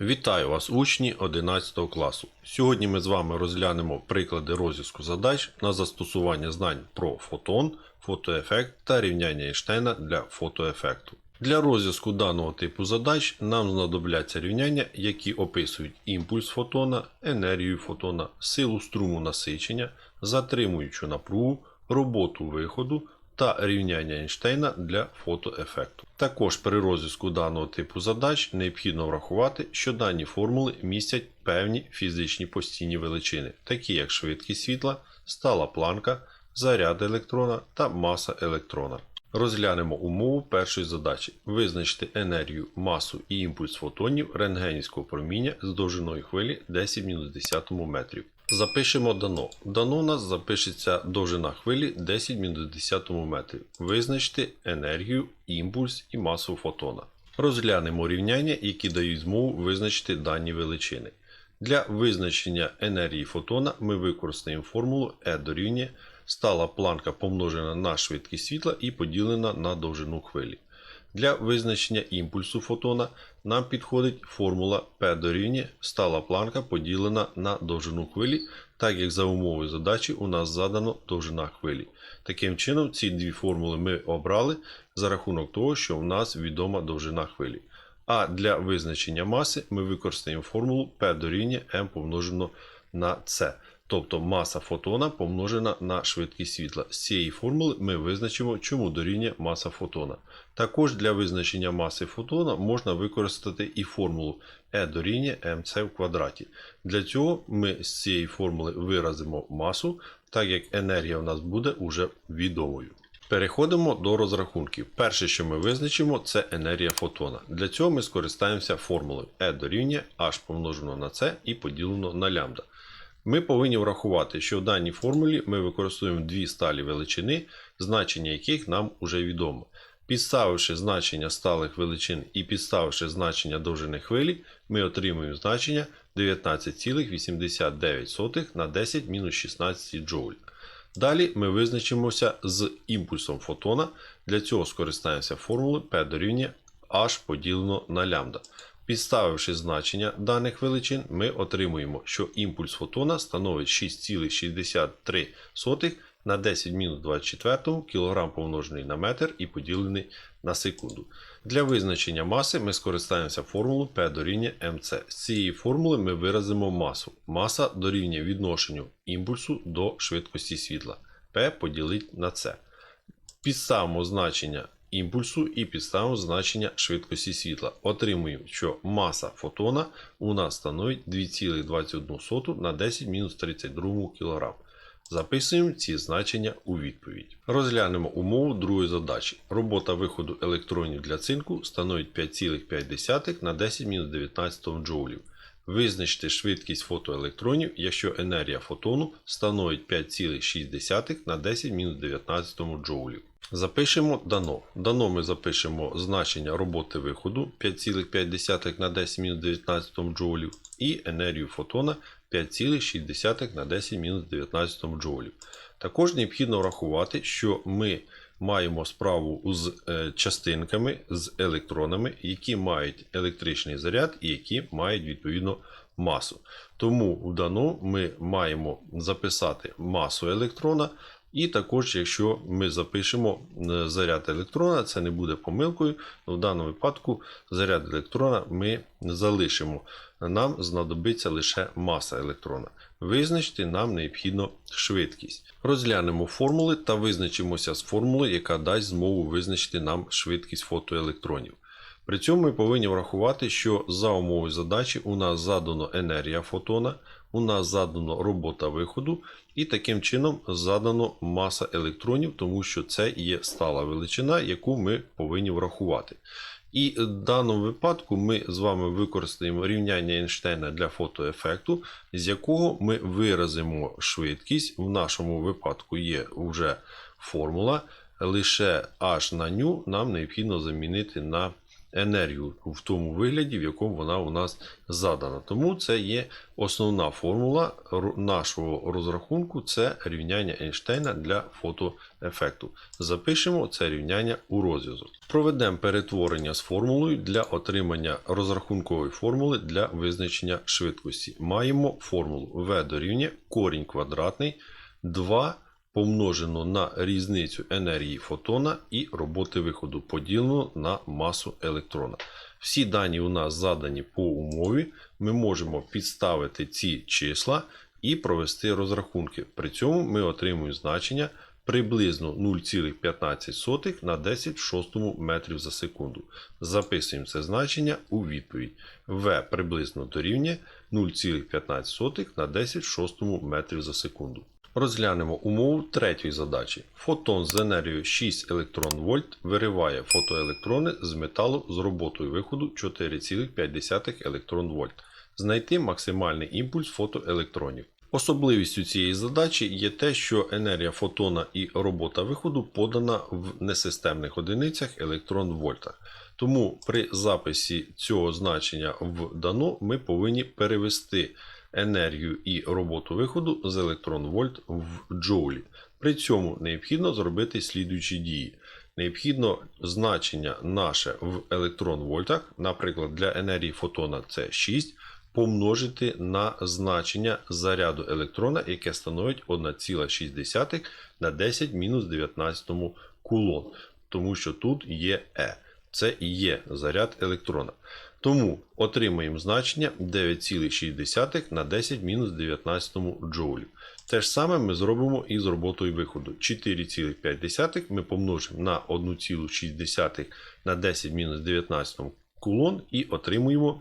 Вітаю вас, учні 11 класу. Сьогодні ми з вами розглянемо приклади розв'язку задач на застосування знань про фотон, фотоефект та рівняння Ейнштейна для фотоефекту. Для розв'язку даного типу задач нам знадобляться рівняння, які описують імпульс фотона, енергію фотона, силу струму насичення, затримуючу напругу, роботу виходу та рівняння Ейнштейна для фотоефекту. Також при розв'язку даного типу задач необхідно врахувати, що дані формули містять певні фізичні постійні величини, такі як швидкість світла, стала планка, заряд електрона та маса електрона. Розглянемо умову першої задачі: визначити енергію, масу і імпульс фотонів рентгенівського проміння з довжиною хвилі 10-10 метрів. Запишемо дано. Дано у нас запишеться довжина хвилі 10-10 метрів. Визначити енергію, імпульс і масу фотона. Розглянемо рівняння, які дають змогу визначити дані величини. Для визначення енергії фотона ми використаємо формулу E дорівнює стала планка помножена на швидкість світла і поділена на довжину хвилі. Для визначення імпульсу фотона нам підходить формула P дорівнює стала планка поділена на довжину хвилі, так як за умовою задачі у нас задано довжина хвилі. Таким чином, ці дві формули ми обрали за рахунок того, що в нас відома довжина хвилі. А для визначення маси ми використаємо формулу P дорівнює m помножено на c. Тобто маса фотона помножена на швидкість світла. З цієї формули ми визначимо, чому дорівнює маса фотона. Також для визначення маси фотона можна використати і формулу E дорівнює mc в квадраті. Для цього ми з цієї формули виразимо масу, так як енергія у нас буде уже відомою. Переходимо до розрахунків. Перше, що ми визначимо, це енергія фотона. Для цього ми скористаємося формулою E дорівнює h помножено на c і поділено на лямбда. Ми повинні врахувати, що в даній формулі ми використовуємо дві сталі величини, значення яких нам вже відомо. Підставивши значення сталих величин і підставивши значення довжини хвилі, ми отримуємо значення 19,89 на 10 мінус 16 джоуль. Далі ми визначимося з імпульсом фотона. Для цього скористаємося формулою P дорівнює h поділено на лямбда. Підставивши значення даних величин, ми отримуємо, що імпульс фотона становить 6,63 на 10-24 кг помножений на метр і поділений на секунду. Для визначення маси ми скористаємося формулою P дорівнює mc. З цієї формули ми виразимо масу. Маса дорівнює відношенню імпульсу до швидкості світла. P поділить на c. Підставимо значення імпульсу і підставимо значення швидкості світла. Отримуємо, що маса фотона у нас становить 2,21 на 10-32 кг. Записуємо ці значення у відповідь. Розглянемо умову другої задачі. Робота виходу електронів для цинку становить 5,5 на 10-19 джоулів. Визначте швидкість фотоелектронів, якщо енергія фотону становить 5,6 на 10-19 джоулів. Запишемо дано. Дано ми запишемо значення роботи виходу 5,5 на 10-19 джоулів і енергію фотона 5,6 на 10-19 джоулів. Також необхідно врахувати, що ми маємо справу з е, частинками, з електронами, які мають електричний заряд і які мають відповідно масу. Тому в дано ми маємо записати масу електрона. І також, якщо ми запишемо е, заряд електрона, це не буде помилкою. В даному випадку заряд електрона ми залишимо. Нам знадобиться лише маса електрона. Визначити нам необхідно швидкість. Розглянемо формули та визначимося з формулою, яка дасть змогу визначити нам швидкість фотоелектронів. При цьому ми повинні врахувати, що за умовою задачі у нас задано енергія фотона, у нас задано робота виходу, і таким чином задано маса електронів, тому що це є стала величина, яку ми повинні врахувати. І в даному випадку ми з вами використаємо рівняння Ейнштейна для фотоефекту, з якого ми виразимо швидкість. В нашому випадку є вже формула. Лише h на ню нам необхідно замінити на енергію в тому вигляді, в якому вона у нас задана. Тому це є основна формула нашого розрахунку це рівняння Ейнштейна для фотоефекту. Запишемо це рівняння у розв'язок. Проведемо перетворення з формулою для отримання розрахункової формули для визначення швидкості. Маємо формулу V дорівнює корінь квадратний 2 помножено на різницю енергії фотона і роботи виходу поділено на масу електрона. Всі дані у нас задані по умові. Ми можемо підставити ці числа і провести розрахунки. При цьому ми отримуємо значення приблизно 0,15 на 10 в шостому метрів за секунду. Записуємо це значення у відповідь. В приблизно дорівнює 0,15 на 10 в шостому метрів за секунду. Розглянемо умову третьої задачі. Фотон з енергією 6 електрон вольт вириває фотоелектрони з металу з роботою виходу 4,5 електрон вольт. Знайти максимальний імпульс фотоелектронів. Особливістю цієї задачі є те, що енергія фотона і робота виходу подана в несистемних одиницях електрон вольтах. Тому при записі цього значення в дано ми повинні перевести енергію і роботу виходу з електрон вольт в джоулі. При цьому необхідно зробити слідуючі дії. Необхідно значення наше в електрон вольтах, наприклад, для енергії фотона це 6, помножити на значення заряду електрона, яке становить 1,6 на 10 мінус 19 кулон. Тому що тут є Е. Це і є заряд електрона. Тому отримаємо значення 9,6 на 10 мінус 19 джоулів. Те ж саме ми зробимо і з роботою виходу. 4,5 ми помножимо на 1,6 на 10 мінус 19 кулон і отримуємо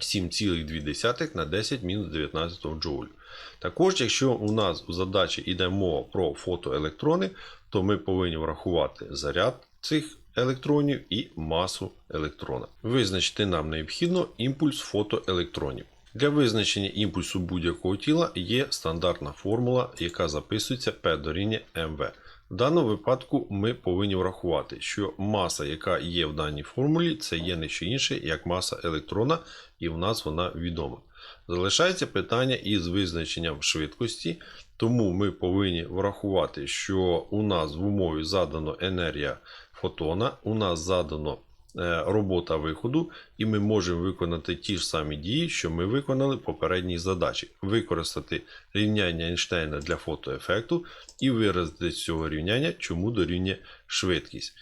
7,2 на 10 мінус 19 джоулів. Також, якщо у нас у задачі йде мова про фотоелектрони, то ми повинні врахувати заряд цих електронів і масу електрона. Визначити нам необхідно імпульс фотоелектронів. Для визначення імпульсу будь-якого тіла є стандартна формула, яка записується P дорівнює МВ. В даному випадку ми повинні врахувати, що маса, яка є в даній формулі, це є не що інше, як маса електрона, і в нас вона відома. Залишається питання із визначенням швидкості, тому ми повинні врахувати, що у нас в умові задано енергія фотона, у нас задано е, робота виходу, і ми можемо виконати ті ж самі дії, що ми виконали в попередній задачі. Використати рівняння Ейнштейна для фотоефекту і виразити з цього рівняння, чому дорівнює швидкість.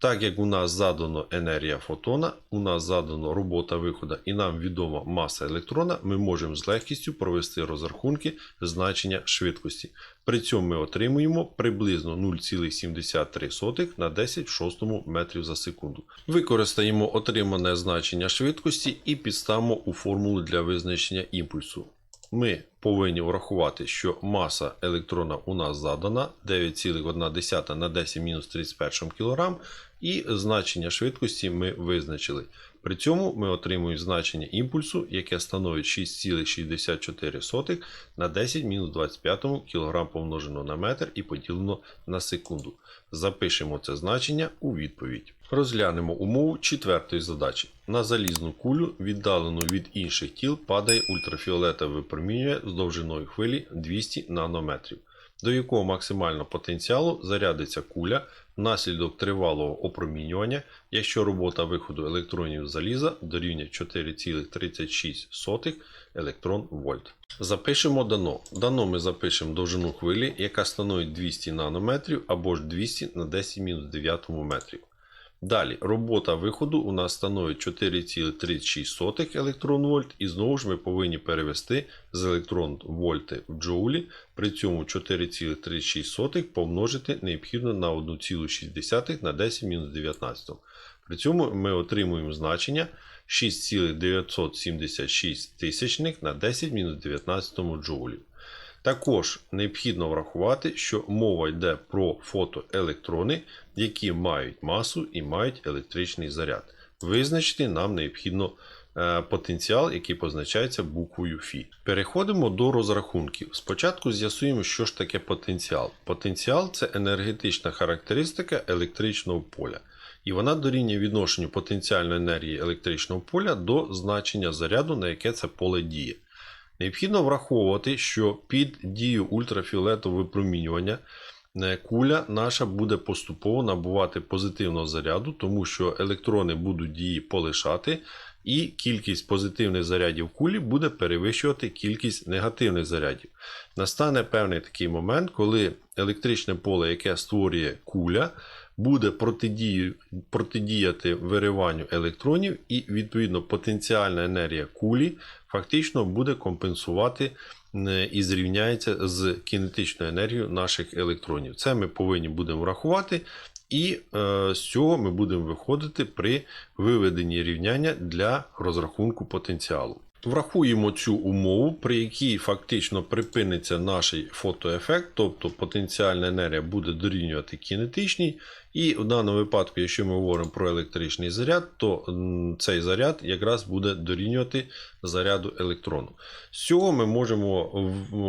Так як у нас задано енергія фотона, у нас задано робота виходу і нам відома маса електрона, ми можемо з легкістю провести розрахунки значення швидкості. При цьому ми отримуємо приблизно 0,73 на 10 в шостому метрів за секунду. Використаємо отримане значення швидкості і підставимо у формулу для визначення імпульсу. Ми повинні врахувати, що маса електрона у нас задана 9,1 на 10 мінус 31 кг, і значення швидкості ми визначили. При цьому ми отримуємо значення імпульсу, яке становить 6,64 на 10-25 кг помножено на метр і поділено на секунду. Запишемо це значення у відповідь. Розглянемо умову четвертої задачі. На залізну кулю, віддалену від інших тіл, падає ультрафіолетове випромінювання з довжиною хвилі 200 нанометрів, до якого максимального потенціалу зарядиться куля внаслідок тривалого опромінювання, якщо робота виходу електронів заліза дорівнює 4,36 електрон вольт. Запишемо дано. Дано ми запишемо довжину хвилі, яка становить 200 нанометрів або ж 200 на 10 мінус 9 метрів. Далі, робота виходу у нас становить 4,36 електрон вольт, і знову ж ми повинні перевести з електрон вольти в джоулі, при цьому 4,36 помножити необхідно на 1,6 на 10 мінус 19. При цьому ми отримуємо значення 6,976 тисячних на 10 мінус 19 джоулів. Також необхідно врахувати, що мова йде про фотоелектрони, які мають масу і мають електричний заряд. Визначити нам необхідно е, потенціал, який позначається буквою Фі. Переходимо до розрахунків. Спочатку з'ясуємо, що ж таке потенціал. Потенціал це енергетична характеристика електричного поля. і вона дорівнює відношенню потенціальної енергії електричного поля до значення заряду, на яке це поле діє. Необхідно враховувати, що під дією ультрафіолетового випромінювання е, куля наша буде поступово набувати позитивного заряду, тому що електрони будуть її полишати, і кількість позитивних зарядів кулі буде перевищувати кількість негативних зарядів. Настане певний такий момент, коли електричне поле, яке створює куля, буде протидіяти вириванню електронів, і відповідно потенціальна енергія кулі фактично буде компенсувати і зрівняється з кінетичною енергією наших електронів. Це ми повинні будемо врахувати, і е, з цього ми будемо виходити при виведенні рівняння для розрахунку потенціалу. Врахуємо цю умову, при якій фактично припиниться наш фотоефект, тобто потенціальна енергія буде дорівнювати кінетичній. І в даному випадку, якщо ми говоримо про електричний заряд, то цей заряд якраз буде дорівнювати заряду електрону. З цього ми можемо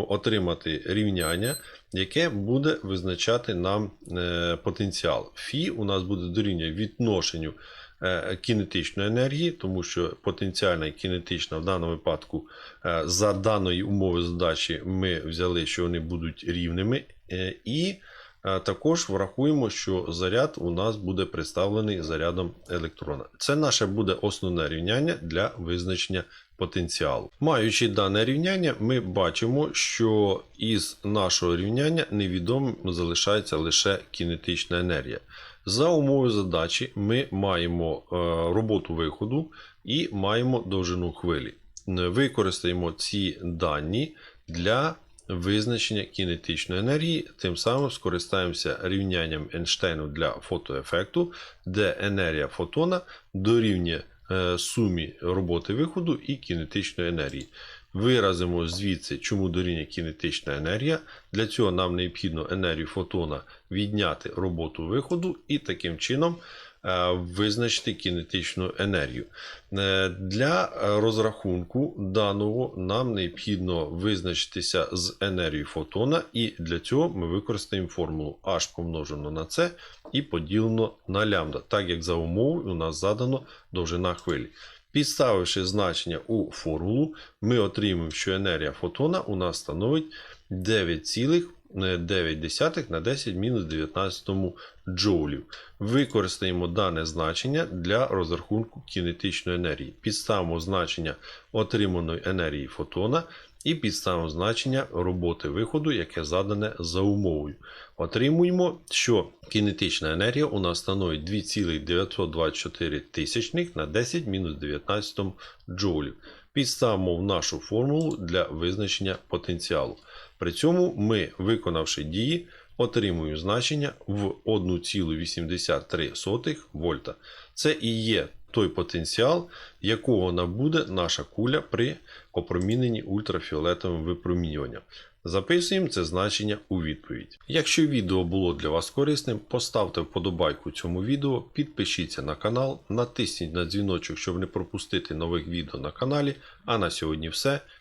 отримати рівняння, яке буде визначати нам е, потенціал. Фі у нас буде дорівнювати відношенню е, кінетичної енергії, тому що потенціальна і кінетична в даному випадку е, за даної умови задачі ми взяли, що вони будуть рівними. І також врахуємо, що заряд у нас буде представлений зарядом електрона. Це наше буде основне рівняння для визначення потенціалу. Маючи дане рівняння, ми бачимо, що із нашого рівняння невідомим залишається лише кінетична енергія. За умовою задачі ми маємо е, роботу виходу і маємо довжину хвилі. Е, Використаємо ці дані для визначення кінетичної енергії, тим самим скористаємося рівнянням Ейнштейну для фотоефекту, де енергія фотона дорівнює е, сумі роботи виходу і кінетичної енергії. Виразимо звідси, чому дорівнює кінетична енергія. Для цього нам необхідно енергію фотона відняти роботу виходу і таким чином визначити кінетичну енергію. Е, Для е, розрахунку даного нам необхідно визначитися з енергією фотона, і для цього ми використаємо формулу H помножено на C і поділено на лямбда, так як за умовою у нас задано довжина хвилі. Підставивши значення у формулу, ми отримуємо, що енергія фотона у нас становить 9,9 на 10 мінус 19 джоулів. Використаємо дане значення для розрахунку кінетичної енергії. Підставимо значення отриманої енергії фотона і підставимо значення роботи виходу, яке задане за умовою. Отримуємо, що кінетична енергія у нас становить 2,924 тисячних на 10 мінус 19 джоулів. Підставимо в нашу формулу для визначення потенціалу. При цьому ми, виконавши дії, отримуємо значення в 1,83 вольта. Це і є той потенціал, якого набуде наша куля при опроміненні ультрафіолетовим випромінюванням. Записуємо це значення у відповідь. Якщо відео було для вас корисним, поставте вподобайку цьому відео, підпишіться на канал, натисніть на дзвіночок, щоб не пропустити нових відео на каналі. А на сьогодні все.